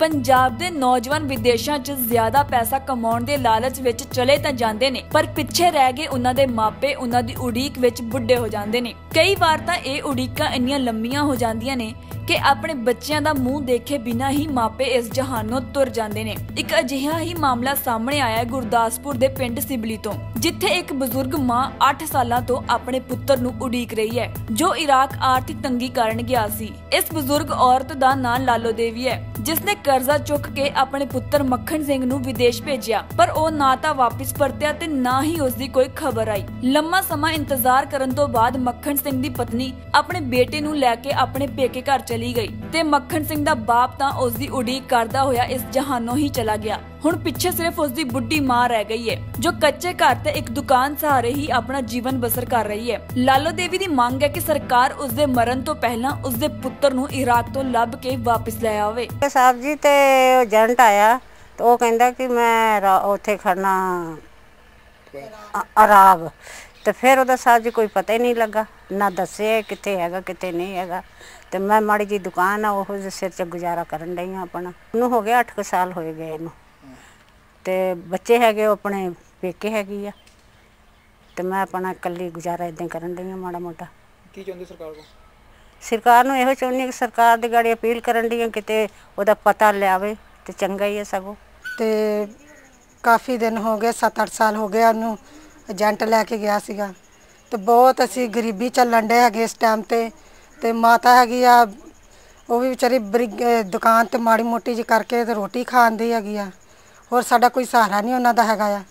ਪੰਜਾਬ ਦੇ ਨੌਜਵਾਨ ਵਿਦੇਸ਼ਾਂ 'ਚ ਜ਼ਿਆਦਾ ਪੈਸਾ ਕਮਾਉਣ ਦੇ ਲਾਲਚ ਵਿੱਚ ਚਲੇ ਤਾਂ ਜਾਂਦੇ ਨੇ, ਪਰ ਪਿੱਛੇ ਰਹਿ ਗਏ ਉਹਨਾਂ ਦੇ ਮਾਪੇ, ਉਹਨਾਂ ਦੀ ਉਡੀਕ ਵਿੱਚ ਬੁੱਢੇ ਹੋ ਜਾਂਦੇ ਨੇ। ਕਈ ਵਾਰ ਤਾਂ ਇਹ ਉਡੀਕਾਂ ਇੰਨੀਆਂ ਲੰਮੀਆਂ ਹੋ ਜਾਂਦੀਆਂ ਨੇ ਕਿ ਆਪਣੇ ਬੱਚਿਆਂ ਦਾ ਮੂੰਹ ਦੇਖੇ ਬਿਨਾਂ ਹੀ ਮਾਪੇ ਇਸ ਜਹਾਨੋਂ ਤੁਰ ਜਾਂਦੇ ਨੇ। ਇੱਕ ਅਜਿਹਾ ਹੀ ਮਾਮਲਾ ਸਾਹਮਣੇ ਆਇਆ ਹੈ ਗੁਰਦਾਸਪੁਰ ਦੇ ਪਿੰਡ ਸਿਬਲੀ ਤੋਂ, ਜਿੱਥੇ ਇੱਕ ਬਜ਼ੁਰਗ ਮਾਂ 8 ਸਾਲਾਂ ਤੋਂ ਆਪਣੇ ਪੁੱਤਰ ਨੂੰ ਉਡੀਕ ਰਹੀ ਹੈ, ਜੋ ਇਰਾਕ ਆਰਥਿਕ ਤੰਗੀ ਕਾਰਨ ਗਿਆ ਸੀ। ਇਸ ਬਜ਼ੁਰਗ ਔਰਤ ਦਾ ਨਾਂ ਲਾਲੋ ਦੇਵੀ ਹੈ ਜਿਸ ਨੇ ਕਰਜ਼ਾ ਚੁੱਕ ਕੇ ਆਪਣੇ ਪੁੱਤਰ ਮੱਖਣ ਸਿੰਘ ਨੂੰ ਵਿਦੇਸ਼ ਭੇਜਿਆ, ਪਰ ਉਹ ਨਾ ਤਾਂ ਵਾਪਸ ਪਰਤਿਆ ਤੇ ਨਾ ਹੀ ਉਸ ਦੀ ਕੋਈ ਖਬਰ ਆਈ। ਲੰਮਾ ਸਮਾਂ ਇੰਤਜ਼ਾਰ ਕਰਨ ਤੋਂ ਬਾਅਦ ਮੱਖਣ ਸਿੰਘ ਦੀ ਪਤਨੀ ਆਪਣੇ ਬੇਟੇ ਨੂੰ ਲੈ ਕੇ ਆਪਣੇ ਪੇਕੇ ਘਰ ਚਲੀ ਗਈ ਤੇ ਮੱਖਣ ਸਿੰਘ ਦਾ ਬਾਪ ਤਾਂ ਉਸ ਦੀ ਉਡੀਕ ਕਰਦਾ ਹੋਇਆ ਇਸ ਜਹਾਨੋਂ ਹੀ ਚਲਾ ਗਿਆ। ਹੁਣ ਪਿੱਛੇ ਸਿਰਫ ਉਸ ਦੀ ਬੁੱਢੀ ਮਾਂ ਰਹਿ ਗਈ ਹੈ, ਜੋ ਕੱਚੇ ਘਰ ਤੇ ਇੱਕ ਦੁਕਾਨ ਸਹਾਰੇ ਹੀ ਆਪਣਾ ਜੀਵਨ ਬਸਰ ਕਰ ਰਹੀ ਹੈ। ਲਾਲੋ ਦੇਵੀ ਦੀ ਮੰਗ ਹੈ ਕਿ ਸਰਕਾਰ ਉਸ ਦੇ ਮਰਨ ਤੋਂ ਪਹਿਲਾਂ ਉਸ ਦੇ ਪੁੱਤਰ ਨੂੰ ਇਰਾਕ ਤੋਂ ਲੱਭ ਕੇ ਵਾਪਸ ਲੈ ਆਵੇ। ਸਾਹਿਬ ਜੀ, ਤੇ ਉਹ ਏਜੰਟ ਆਇਆ, ਤੇ ਉਹ ਕਹਿੰਦਾ ਕਿ ਮੈਂ ਰਾ- ਉੱਥੇ ਖੜਨਾ ਅਰਾਬ। ਤੇ ਫਿਰ ਉਹਦਾ ਸਾਹਿਬ ਜੀ ਕੋਈ ਪਤਾ ਹੀ ਨਹੀਂ ਲੱਗਾ ਨਾ ਦੱਸੇ ਕਿੱਥੇ ਹੈਗਾ ਕਿੱਥੇ ਨਹੀਂ ਹੈਗਾ। ਤੇ ਮੈਂ ਮਾੜੀ ਜੀ ਦੁਕਾਨ ਆ ਉਹ ਦੇ ਸਿਰ 'ਚ ਗੁਜ਼ਾਰਾ ਕਰਨ ਡਈ ਹਾਂ ਆਪਣਾ। ਉਹਨੂੰ ਹੋ ਗਿਆ 8 ਸਾਲ ਹੋਏ ਗਏ ਇਹਨੂੰ। ਤੇ ਬੱਚੇ ਹੈਗੇ ਉਹ ਆਪਣੇ ਪੇਕੇ ਹੈਗੀ ਆ। ਤੇ ਮੈਂ ਆਪਣਾ ਇਕੱਲੀ ਗੁਜ਼ਾਰਾ ਇਦਾਂ ਕਰਨ ਡਈ ਹਾਂ ਮਾੜਾ ਮੋਟਾ। ਕੀ ਚਾਹੁੰਦੇ ਸਰਕਾਰ ਕੋ ਸਰਕਾਰ ਨੂੰ ਇਹੋ ਚਾਹੁੰਦੀ ਕਿ ਸਰਕਾਰ ਦੀ ਗਾੜੀ ਅਪੀਲ ਕਰਨ ਦੀ ਕਿਤੇ ਉਹਦਾ ਪਤਾ ਲਿਆਵੇ ਤੇ ਚੰਗਾ ਹੀ ਹੈ ਸਗੋਂ। ਤੇ ਕਾਫੀ ਦਿਨ ਹੋ ਗਏ 7-8 ਸਾਲ ਹੋ ਗਏ ਉਹਨੂੰ। ਏਜੰਟ ਲੈ ਕੇ ਗਿਆ ਸੀਗਾ ਤੇ ਬਹੁਤ ਅਸੀਂ ਗਰੀਬੀ ਚੱਲਣ ਡੇ ਹੈਗੇ ਇਸ ਟਾਈਮ ਤੇ ਤੇ ਮਾਤਾ ਹੈਗੀ ਆ, ਉਹ ਵੀ ਵਿਚਾਰੀ ਬਰੀ- ਦੁਕਾਨ ਤੇ ਮਾੜੀ ਮੋਟੀ ਜੀ ਕਰਕੇ ਤੇ ਰੋਟੀ ਖਾਂਦੀ ਹੈਗੀ ਆ। ਹੋਰ ਸਾਡਾ ਕੋਈ ਸਹਾਰਾ ਨਹੀਂ ਉਹਨਾਂ ਦਾ ਹੈਗਾ ਆ।